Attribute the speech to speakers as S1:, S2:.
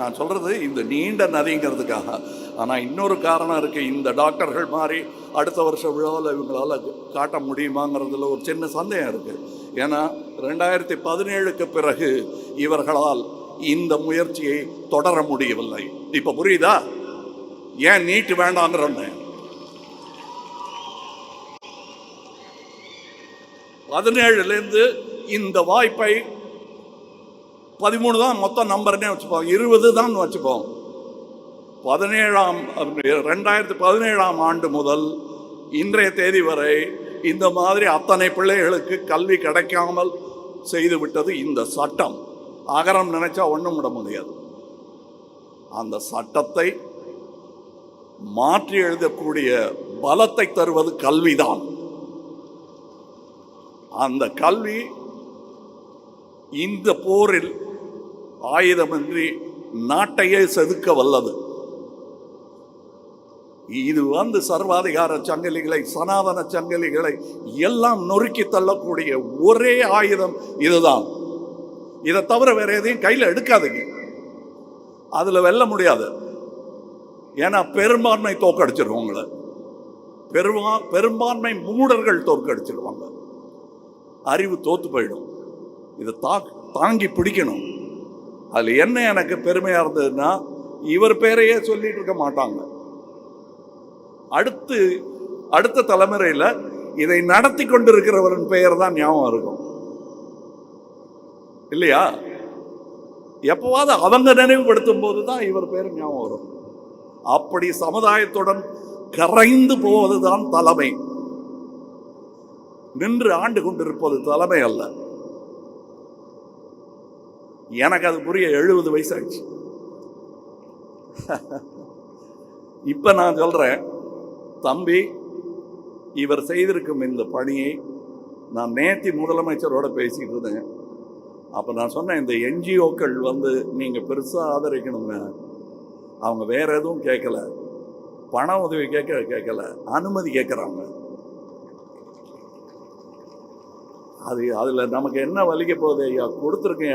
S1: நான் சொல்கிறது இந்த நீண்ட நதிங்கிறதுக்காக. ஆனால் இன்னொரு காரணம் இருக்குது இந்த டாக்டர்கள் மாதிரி அடுத்த வருஷம் விழாவில் இவங்களால் காட்ட முடியுமாங்கிறதுல ஒரு சின்ன சந்தேகம் இருக்குது ஏன்னா ரெண்டாயிரத்தி பதினேழுக்கு பிறகு இவர்களால் இந்த முயற்சியை தொடர முடியவில்லை. இப்போ புரியுதா? ஏன் நீட்டு வேண்டாங்கிறோன்னு? பதினேழுலேருந்து இந்த வாய்ப்பை பதிமூணு தான் மொத்தம் நம்பர்னே வச்சுப்போம். இருபது தான் வச்சுப்போம். பதினேழாம் ரெண்டாயிரத்தி பதினேழாம் ஆண்டு முதல் இன்றைய தேதி வரை இந்த மாதிரி அத்தனை பிள்ளைகளுக்கு கல்வி கிடைக்காமல் செய்து விட்டது இந்த சட்டம். அகரம் நினைச்சா ஒன்றும் விட முடியாது. அந்த சட்டத்தை மாற்றி எழுதக்கூடிய பலத்தை தருவது கல்விதான். அந்த கல்வி இந்த போரில் ஆயுதமின்றி நாட்டையே செதுக்க வல்லது. இது வந்து சர்வாதிகார சங்கிலிகளை சனாதன சங்கிலிகளை எல்லாம் நொறுக்கி தள்ளக்கூடிய ஒரே ஆயுதம் இதுதான். இதை தவிர வேற எதையும் கையில் எடுக்காதீங்க. அதில் வெல்ல முடியாது. ஏன்னா பெரும்பான்மை தோக்கடிச்சிருவோம் உங்களை. பெருமா பெரும்பான்மை மூடர்கள் தோற்கடிச்சிருவாங்க. அறிவு தோத்து போயிடும். இதை தா தாங்கி பிடிக்கணும். அதில் என்ன எனக்கு பெருமையாக இருந்ததுன்னா இவர் பேரையே சொல்லிட்டு இருக்க மாட்டாங்க. அடுத்து அடுத்த தலைமுறையில் இதை நடத்தி கொண்டிருக்கிறவரின் பெயர் தான் ஞாபகம் இருக்கும். இல்லையா? எப்பவாவது அவங்க நினைவுபடுத்தும் போது தான் இவர் பேர் ஞாபகம் வரும். அப்படி சமுதாயத்துடன் கரைந்து போவதுதான் தலைமை. நின்று ஆண்டு கொண்டிருப்பது தலைமை அல்ல. எனக்கு அது புரிய எழுபது வயசாகிடுச்சு இப்ப நான் சொல்றேன் தம்பி இவர் செய்திருக்கும் இந்த பணியை நான் நேத்தி முதலமைச்சரோட பேசிக்கிட்டு இருந்தேன். அப்போ நான் சொன்னேன் இந்த என்ஜிஓக்கள் வந்து நீங்கள் பெருசாக ஆதரிக்கணுங்க அவங்க வேற எதுவும் கேட்கல. பண உதவி கேட்க கேட்கல. அனுமதி கேட்குறாங்க. அது அதில் நமக்கு என்ன வலிக்க போகுது ஐயா? கொடுத்துருக்கேன்